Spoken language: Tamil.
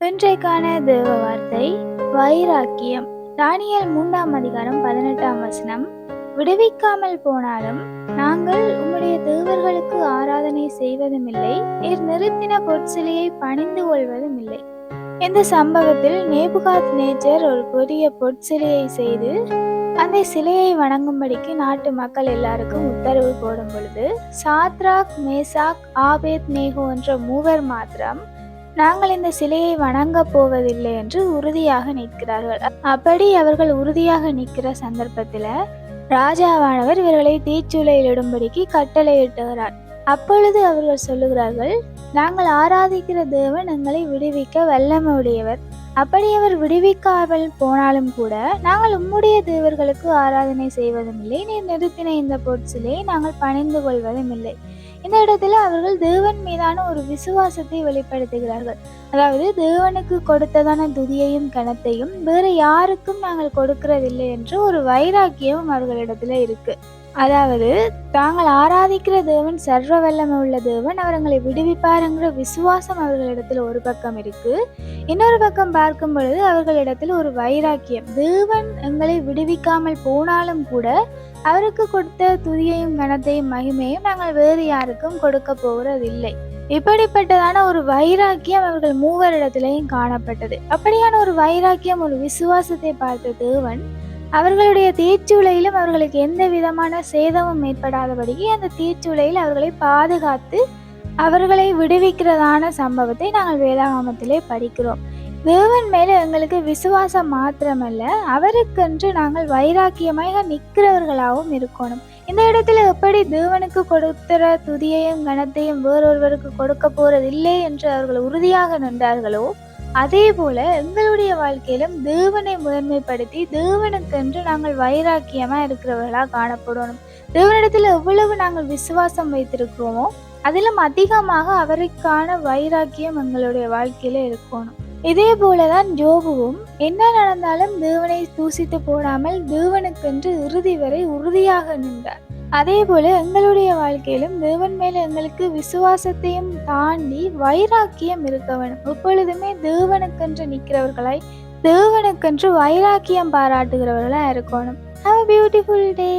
இன்றைக்கான தேவ வார்த்தை வைராக்கியம். தானியல் மூன்றாம் அதிகாரம் பதினெட்டாம் வசனம். விடுவிக்காமல் போனாலும் நாங்கள் உம்முடைய தேவர்களுக்கு ஆராதனை செய்வதும் இல்லை நீர் நிறுத்தின பொற்சிலையை பணிந்து கொள்வதும் இல்லை இந்த சம்பவத்தில் நேபுகாத் நேச்சர் ஒரு பெரிய பொற்சிலையை செய்து அந்த சிலையை வணங்கும்படிக்கு நாட்டு மக்கள் எல்லாருக்கும் உத்தரவு போடும் பொழுது சாத்ராக் மேசாக் ஆபேத் நேகோ என்ற மூவர் மாத்திரம் நாங்கள் இந்த சிலையை வணங்க போவதில்லை என்று உறுதியாக நிற்கிறார்கள். அப்படி அவர்கள் உறுதியாக நிற்கிற சந்தர்ப்பத்தில் ராஜாவானவர் இவர்களை தீச்சூளையில் இடும்படிக்கு கட்டளையிட்டுகிறார். அப்பொழுது அவர்கள் சொல்லுகிறார்கள் நாங்கள் ஆராதிக்கிற தேவன் எங்களை விடுவிக்க வல்லமை உடையவர் அப்படி அவர் விடுவிக்காமல் போனாலும் கூட நாங்கள் உம்முடைய தேவர்களுக்கு ஆராதனை செய்வதும் இல்லை நீர் நிறுத்தின இந்த பொருட்சிலே நாங்கள் பணிந்து கொள்வதும் இல்லை. இந்த இடத்துல அவர்கள் தேவன் மீதான ஒரு விசுவாசத்தை வெளிப்படுத்துகிறார்கள். அதாவது தேவனுக்கு கொடுத்ததான துதியையும் கணத்தையும் வேற யாருக்கும் நாங்கள் கொடுக்கறதில்லை என்று ஒரு வைராக்கியம் அவர்களிடத்துல இருக்கு. அதாவது தாங்கள் ஆராதிக்கிற தேவன் சர்வ வல்லமை உள்ள தேவன் அவர்களை விடுவிப்பாருங்கிற விசுவாசம் அவர்களிடத்தில் ஒரு பக்கம் இருக்கு. இன்னொரு பக்கம் பார்க்கும் பொழுது அவர்களிடத்தில் ஒரு வைராக்கியம். தேவன் எங்களை விடுவிக்காமல் போனாலும் கூட அவருக்கு கொடுத்த துதியையும் கனத்தையும் மகிமையும் நாங்கள் வேறு யாருக்கும் கொடுக்க போகிறதில்லை இப்படிப்பட்டதான ஒரு வைராக்கியம் அவர்கள் மூவரிடத்திலையும் காணப்பட்டது. அப்படியான ஒரு வைராக்கியம் ஒரு விசுவாசத்தை பார்த்த தேவன் அவர்களுடைய தீச்சுளையிலும் அவர்களுக்கு எந்த விதமான சேதமும் ஏற்படாதபடிக்கு அந்த தீச்சுளையில் அவர்களை பாதுகாத்து அவர்களை விடுவிக்கிறதான சம்பவத்தை நாங்கள் வேதாகமத்திலே படிக்கிறோம். தேவன் மேலே எங்களுக்கு விசுவாசம் மாத்திரமல்ல. அவருக்கென்று நாங்கள் வைராக்கியமாக நிற்கிறவர்களாகவும் இருக்கணும். இந்த இடத்துல எப்படி தேவனுக்கு கொடுக்கிற துதியையும் கனத்தையும் வேறொருவருக்கு கொடுக்க போறதில்லை என்று அவர்கள் உறுதியாக நின்றார்களோ அதே போல எங்களுடைய வாழ்க்கையிலும் தேவனை முதன்மைப்படுத்தி தேவனுக்கென்று நாங்கள் வைராக்கியமா இருக்கிறவர்களாக காணப்படணும். தேவனிடத்துல எவ்வளவு நாங்கள் விசுவாசம் வைத்திருக்கிறோமோ அதிலும் அதிகமாக அவருக்கான வைராக்கியம் எங்களுடைய வாழ்க்கையில இருக்கணும். இதே போலதான் ஜோபுவும் என்ன நடந்தாலும் தேவனை தூசித்து போடாமல் தேவனுக்கென்று இறுதி வரை உறுதியாக நின்றார். அதே போல எங்களுடைய வாழ்க்கையிலும் தேவன் மேல எங்களுக்கு விசுவாசத்தையும் தாண்டி வைராக்கியம் இருக்க வேணும் எப்பொழுதுமே தேவனுக்கென்று நிற்கிறவர்களாய் தேவனுக்கென்று வைராக்கியம் பாராட்டுகிறவர்களா இருக்கணும். Have beautiful day